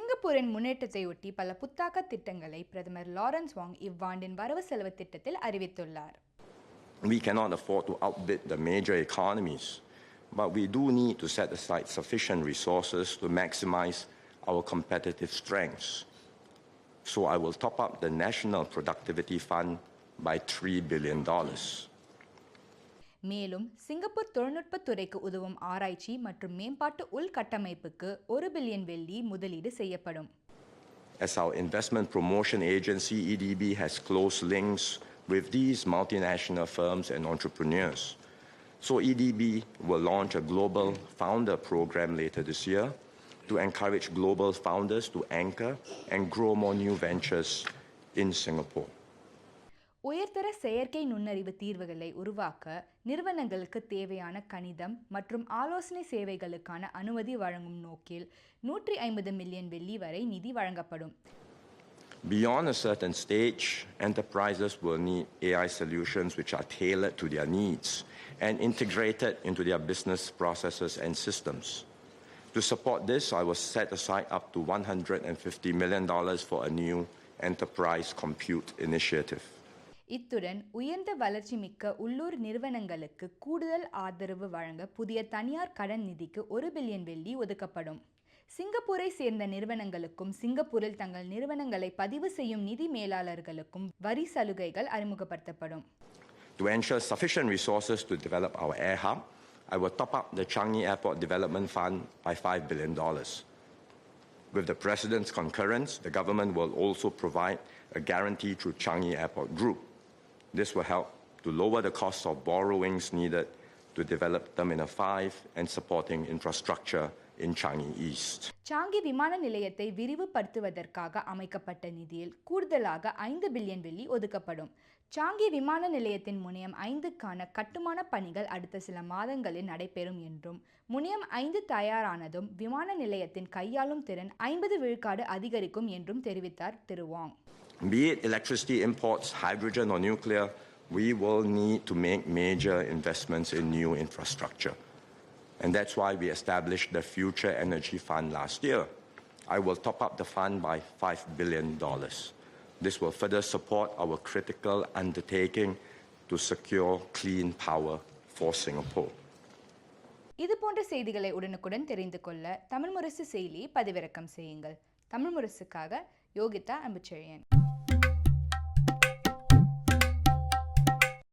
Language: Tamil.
சிங்கப்பூரின் முன்னேற்றத்தை ஒட்டி பல புத்தாக்க திட்டங்களை பிரதமர் லாரன்ஸ் வாங் இவ்வாண்டின் வரவு செலவு திட்டத்தில் அறிவித்துள்ளார் We cannot afford to outbid the major economies, but we do need to set aside sufficient resources to maximize our competitive strengths. So I will top up the National Productivity Fund by $3 billion. மேலும் சிங்கப்பூர் தொழில்நுட்பத் துறைக்கு உதவும் ஆராய்ச்சி மற்றும் மேம்பாட்டு உள்கட்டமைப்புக்கு ஒரு பில்லியன் வெள்ளி முதலீடு செய்யப்படும் As our investment promotion agency, EDB, has close links with these multinational firms and entrepreneurs. So, EDB will launch a global founder program later this year to encourage global founders to anchor and grow more new ventures in Singapore. உயர்தர செயற்கை நுண்ணறிவு தீர்வுகளை உருவாக்க நிறுவனங்களுக்கு தேவையான கணிதம் மற்றும் ஆலோசனை சேவைகளுக்கான அனுமதி வழங்கும் நோக்கில் நூற்றி ஐம்பது மில்லியன் வெள்ளி வரை நிதி வழங்கப்படும் Beyond a certain stage, enterprises will need AI solutions which are tailored to their needs and integrated into their business processes and systems. To support this, I will set aside up to $150 million for a new enterprise compute initiative. இத்துடன் உயர்ந்த வளர்ச்சி மிக்க உள்ளூர் நிறுவனங்களுக்கு கூடுதல் ஆதரவு வழங்க புதிய தனியார் கடன் நிதிக்கு ஒரு பில்லியன் வெள்ளி ஒதுக்கப்படும் சிங்கப்பூரை சேர்ந்த நிறுவனங்களுக்கும் சிங்கப்பூரில் தங்கள் நிறுவனங்களை பதிவு செய்யும் நிதி மேலாளர்களுக்கும் வரி சலுகைகள் அறிமுகப்படுத்தப்படும் To ensure sufficient resources to develop our air hub, I will top up the Changi Airport Development Fund by $5 billion. With the President's concurrence, the government will also provide a guarantee through Changi Airport Group. This will help to lower the cost of borrowings needed to develop Terminal 5 and supporting infrastructure in Changi East. Changi விமான நிலையத்தை விரிவுபடுத்துவதற்காக அமைக்கப்பட்ட நிதியில் கூடுதலாக ஐந்து பில்லியன் வெள்ளி ஒதுக்கப்படும் சாங்கி விமான நிலையத்தின் முனையம் ஐந்துக்கான கட்டுமான பணிகள் அடுத்த சில மாதங்களில் நடைபெறும் என்றும் முனையம் ஐந்து தயாரானதும் விமான நிலையத்தின் கையாளும் திறன் ஐம்பது விழுக்காடு அதிகரிக்கும் என்றும் தெரிவித்தார் திரு வாங் Be it electricity imports, hydrogen, or nuclear, we will need to make major investments in new infrastructure. And that's why we established the Future Energy Fund last year. I will top up the fund by $5 billion. This will further support our critical undertaking to secure clean power for Singapore. இது போன்ற செய்திகளை உடனுக்குடன் தெரிந்து கொள்ள தமிழ் முரசு செயலியை பதிவிறக்கம் செய்யுங்கள் தமிழ் முரசுக்காக யோகிதா அம்புச்செழியன்